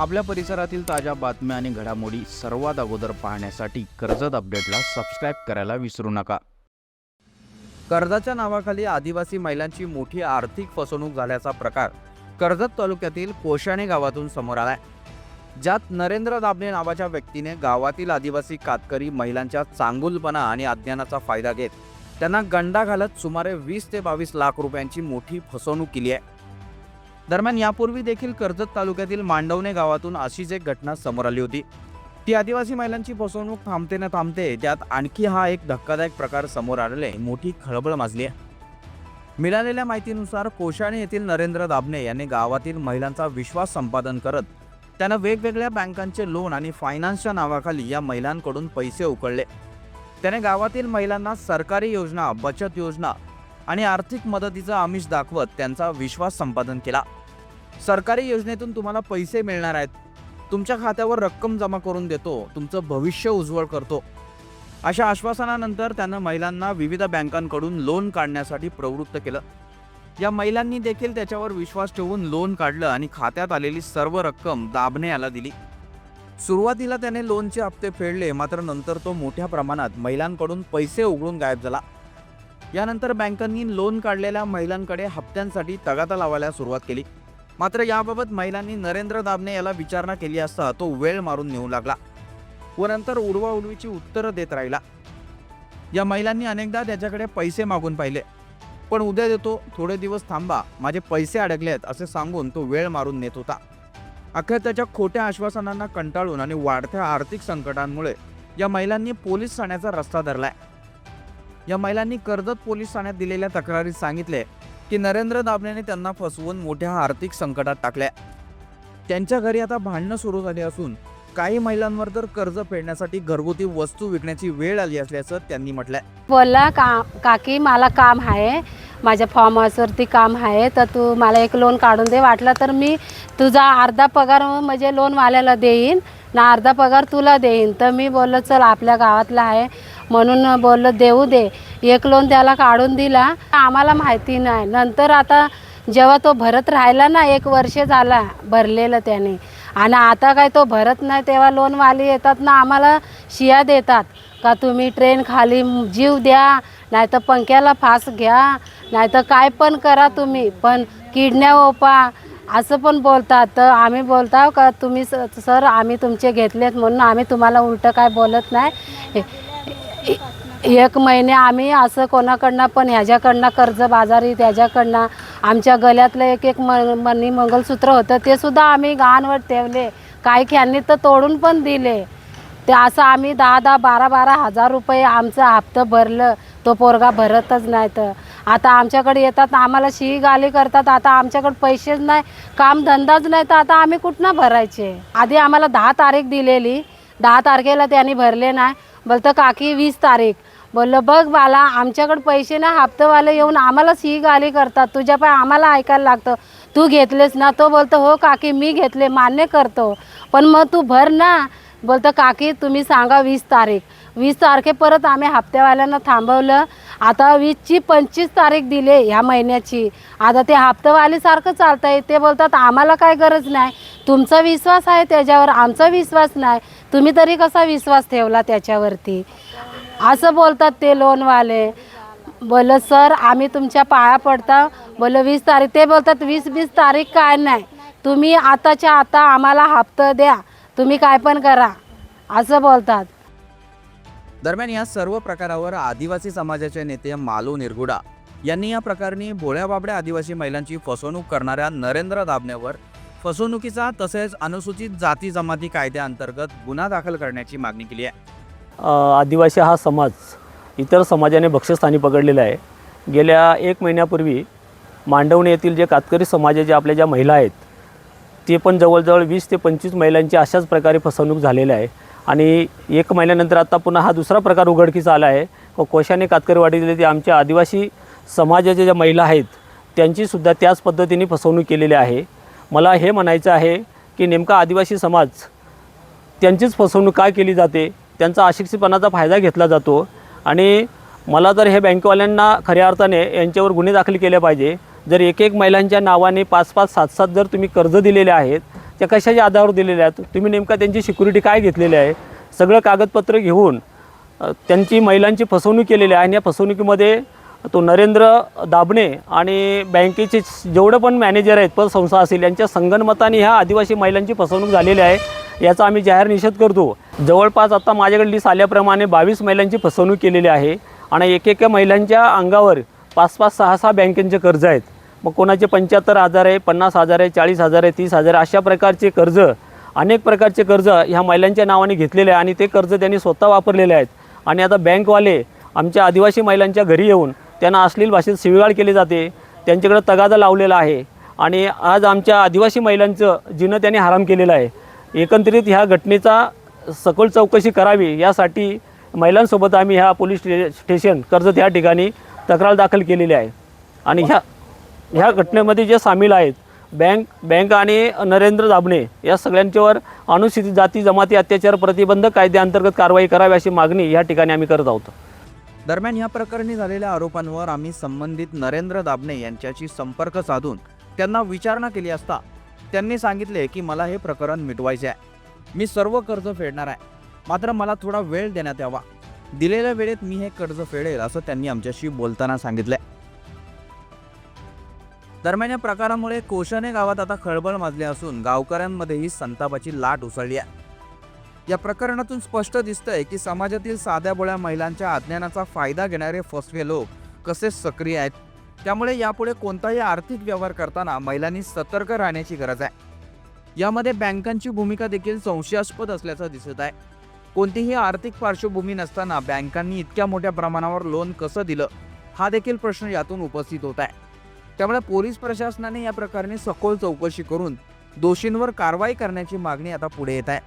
आपल्या परिसरातील ताज्या बातम्या आणि घडामोडी सर्वात अगोदर पाहण्यासाठी कर्जत अपडेटला सबस्क्राईब करायला विसरू नका. कर्जाच्या नावाखाली आदिवासी महिलांची मोठी आर्थिक फसवणूक झाल्याचा प्रकार कर्जत तालुक्यातील कोशाणे गावातून समोर आलाय. ज्यात नरेंद्र दाबणे नावाच्या व्यक्तीने गावातील आदिवासी कातकरी महिलांच्या चांगुलपणा आणि अज्ञानाचा फायदा घेत त्यांना गंडा घालत सुमारे वीस ते बावीस लाख रुपयांची मोठी फसवणूक केली आहे. दरम्यान यापूर्वी देखील कर्जत तालुक्यातील मांडवणे गावातून अशीच एक घटना समोर आली होती. ती आदिवासी महिलांची फसवणूक थांबते न थांबते त्यात आणखी हा एक धक्कादायक प्रकार समोर आलेले मोठी खळबळ माजली आहे. मिळालेल्या माहितीनुसार कोशाणे येथील नरेंद्र दाबणे यांनी गावातील महिलांचा विश्वास संपादन करत त्यानं वेगवेगळ्या बँकांचे लोन आणि फायनान्सच्या नावाखाली या महिलांकडून पैसे उकळले. त्याने गावातील महिलांना सरकारी योजना बचत योजना आणि आर्थिक मदतीचं आमिष दाखवत त्यांचा विश्वास संपादन केला. सरकारी योजनेतून तुम्हाला पैसे मिळणार आहेत. तुमच्या खात्यावर रक्कम जमा करून देतो. तुमचं भविष्य उज्ज्वल करतो. अशा आश्वासनानंतर त्यानं महिलांना विविध बँकांकडून लोन काढण्यासाठी प्रवृत्त केलं. या महिलांनी देखील त्याच्यावर विश्वास ठेवून लोन काढलं आणि खात्यात आलेली सर्व रक्कम दाबणे याला दिली. सुरुवातीला त्याने लोनचे हप्ते फेडले मात्र नंतर तो मोठ्या प्रमाणात महिलांकडून पैसे उघडून गायब झाला. यानंतर बँकांनी लोन काढलेल्या महिलांकडे हप्त्यांसाठी तगादा लावायला सुरुवात केली. मात्र याबाबत महिलांनी नरेंद्र दाबणे याला विचारणा केली असता तो वेळ मारून नेऊ लागला व नंतर उडवाउडवीची उत्तरं देत राहिला. या महिलांनी अनेकदा त्याच्याकडे पैसे मागून पाहिले पण उद्या देतो थोडे दिवस थांबा माझे पैसे अडकले आहेत असे सांगून तो वेळ मारून नेत होता. अखेर त्याच्या खोट्या आश्वासनांना कंटाळून आणि वाढत्या आर्थिक संकटांमुळे या महिलांनी पोलीस ठाण्याचा रस्ता धरलाय. या महिलांनी कर्जत पोलीस ठाण्यात दिलेल्या तक्रारीत सांगितले की नरेंद्र दाबण्याने त्यांना फसवून मोठ्या आर्थिक संकटात टाकल्या. त्यांच्या घरी आता भांडणं सुरू झाली असून काही महिलांवर तर कर्ज फेडण्यासाठी घरगुती वस्तू विकण्याची वेळ आली असल्याचं त्यांनी म्हटलंय. बोलला का काकी मला काम आहे. माझ्या फॉर्म हाऊसवरती काम आहे तर तू मला एक लोन काढून दे. वाटलं तर मी तुझा अर्धा पगार म्हणजे लोनवाल्याला देईन ना अर्धा पगार तुला देईन. तर मी बोललो चल आपल्या गावातला आहे. म्हणून बोललं देऊ दे. एक लोन त्याला काढून दिला. आम्हाला माहिती नाही. नंतर आता जेव्हा तो भरत राहिला ना एक वर्ष झाला भरलेलं त्याने. आणि आता काय तो भरत नाही तेव्हा लोनवाली येतात ना आम्हाला शिया देतात. का तुम्ही ट्रेन खाली जीव द्या नाही तर पंख्याला फास घ्या नाही तर काय पण करा तुम्ही पण किडण्या ओपा. असं पण बोलतात. तर आम्ही बोलतो का तुम्ही सर आम्ही तुमचे घेतलेत म्हणून आम्ही तुम्हाला उलटं काय बोलत नाही. एक महिने आम्ही असं कोणाकडनं पण ह्याच्याकडनं कर्ज बाजारी त्याच्याकडनं आमच्या गळ्यातलं एक एक म मनी मंगलसूत्र होतं ते सुद्धा आम्ही गहाणवर ठेवले. काही ख्यांनी तर तोडून पण दिले. ते असं आम्ही दहा दहा बारा बारा हजार रुपये आमचं हप्तं भरलं. तो पोरगा भरतच नाही तर. आता आमच्याकडे येतात आम्हाला शी गाली करतात. आता आमच्याकडे पैसेच नाही काम धंदाच नाही तर आता आम्ही कुठनं भरायचे? आधी आम्हाला दहा तारीख दिलेली. दहा तारखेला त्यांनी भरले नाही. बोलतं काकी वीस तारीख. बोललं बघ बाला आमच्याकडे पैसे ना हप्तेवाले येऊन आम्हाला सी गाली करतात. तुझ्या पाय आम्हाला ऐकायला लागतं. तू घेतलेस ना? तो बोलतो हो काकी मी घेतले मान्य करतो. पण मग तू भर ना. बोलतं काकी तुम्ही सांगा वीस तारीख. वीस तारखे परत आम्ही हप्त्यावाल्यांना थांबवलं. आता वीसची पंचवीस तारीख दिले ह्या महिन्याची. आता ते हप्तेवालीसारखं चालतं आहे ते बोलतात आम्हाला काय गरज नाही. तुमचा विश्वास आहे त्याच्यावर आमचा विश्वास नाही. तुम्ही तरी कसा विश्वास ठेवला त्याच्यावरती? असं बोलतात ते लोनवाले बोल सर आम्ही तुमच्या पाया पडता. बोल वीस तारीख. ते बोलतात वीस वीस तारीख काय नाही. तुम्ही आताच्या आता आम्हाला हप्ता द्या. तुम्ही काय पण करा. असं बोलतात. दरम्यान या सर्व प्रकारावर आदिवासी समाजाचे नेते मालू निरगुडा यांनी या प्रकरणी भोळ्या बाबड्या आदिवासी महिलांची फसवणूक करणाऱ्या नरेंद्र दाबण्यावर फसवणुकीचा तसेच अनुसूचित जाती जमाती कायद्याअंतर्गत गुन्हा दाखल करण्याची मागणी केली आहे. आदिवासी हा समाज इतर समाजाने भक्षस्थानी पकडलेला आहे. गेल्या एक महिन्यापूर्वी मांडवणे येथील जे कातकरी समाजाच्या आपल्या ज्या महिला आहेत ते पण जवळजवळ वीस ते पंचवीस महिलांची अशाच प्रकारे फसवणूक झालेली आहे. आणि एक महिन्यानंतर आता पुन्हा हा दुसरा प्रकार उघडकीस आला आहे. व कोशाने कातकरीवाडीतील ते आमच्या आदिवासी समाजाच्या ज्या महिला आहेत त्यांचीसुद्धा त्याच पद्धतीने फसवणूक केलेली आहे. मला हे म्हणायचं आहे की नेमका आदिवासी समाज त्यांचीच फसवणूक काय केली जाते? त्यांचा अशिक्षितपणाचा फायदा घेतला जातो. आणि मला तर हे बँकवाल्यांना खऱ्या अर्थाने यांच्यावर गुन्हे दाखल केले पाहिजे जर एक एक महिलांच्या नावाने पाच पाच सात सात जर तुम्ही कर्ज दिलेले आहेत त्या कशाच्या आधारावर दिलेल्या आहेत? तुम्ही नेमका त्यांची सिक्युरिटी काय घेतलेली आहे? सगळं कागदपत्र घेऊन त्यांची महिलांची फसवणूक केलेली आहे आणि या फसवणुकीमध्ये तो नरेंद्र दाबणे आणि बँकेचे जेवढं पण मॅनेजर आहेत पतसंस्था असेल यांच्या संगनमताने ह्या आदिवासी महिलांची फसवणूक झालेली आहे याचा आम्ही जाहीर निषेध करतो. जवळपास आता माझ्याकडे लिस्ट आल्याप्रमाणे बावीस महिलांची फसवणूक केलेली आहे आणि एकेका महिलांच्या अंगावर पाच पाच सहा सहा बँकेचे कर्ज आहेत. मग कोणाचे पंच्याहत्तर हजार आहे पन्नास हजार आहे चाळीस हजार आहे तीस हजार अशा प्रकारचे कर्ज अनेक प्रकारचे कर्ज ह्या महिलांच्या नावाने घेतलेले आहे आणि ते कर्ज त्यांनी स्वतः वापरलेले आहेत. आणि आता बँकवाले आमच्या आदिवासी महिलांच्या घरी येऊन त्यांना अश्लील भाषेत शिवीगाळ केली जाते. त्यांच्याकडे तगादा लावलेला आहे. आणि आज आमच्या आदिवासी महिलांचं जिनं त्यांनी हराम केलेलं आहे. एकंदरीत ह्या घटनेचा सखोल चौकशी करावी यासाठी महिलांसोबत आम्ही ह्या पोलीस स्टे स्टेशन कर्जत या ठिकाणी तक्रार दाखल केलेली आहे. आणि ह्या ह्या घटनेमध्ये जे सामील आहेत बँक बँक आणि नरेंद्र दाबणे या सगळ्यांच्यावर अनुसूचित जाती जमाती अत्याचार प्रतिबंध कायद्याअंतर्गत कारवाई करावी अशी मागणी या ठिकाणी आम्ही करत आहोत. दरम्यान या प्रकरणी झालेल्या आरोपांवर आम्ही संबंधित नरेंद्र दाबणे यांच्याशी संपर्क साधून त्यांना विचारणा केली असता त्यांनी सांगितले की मला हे प्रकरण मिटवायचे आहे. मी सर्व कर्ज फेडणार आहे. मात्र मला थोडा वेळ देण्यात यावा. दिलेल्या वेळेत मी हे कर्ज फेडेल असं त्यांनी आमच्याशी बोलताना सांगितलंय. दरम्यान या प्रकारामुळे कोशने गावात आता खळबळ माजली असून गावकऱ्यांमध्येही संतापाची लाट उसळली आहे. या प्रकरणातून स्पष्ट दिसतंय की समाजातील साध्या बोळ्या महिलांच्या अज्ञानाचा फायदा घेणारे फसवे लोक कसे सक्रिय आहेत? त्यामुळे यापुढे कोणताही आर्थिक व्यवहार करताना महिलांनी सतर्क राहण्याची गरज आहे. यामध्ये बँकांची भूमिका देखील संशयास्पद असल्याचं दिसत आहे. कोणतीही आर्थिक पार्श्वभूमी नसताना बँकांनी इतक्या मोठ्या प्रमाणावर लोन कसं दिलं? हा देखील प्रश्न यातून उपस्थित होत आहे. त्यामुळे पोलीस प्रशासनाने या प्रकरणी सखोल चौकशी करून दोषींवर कारवाई करण्याची मागणी आता पुढे येत आहे.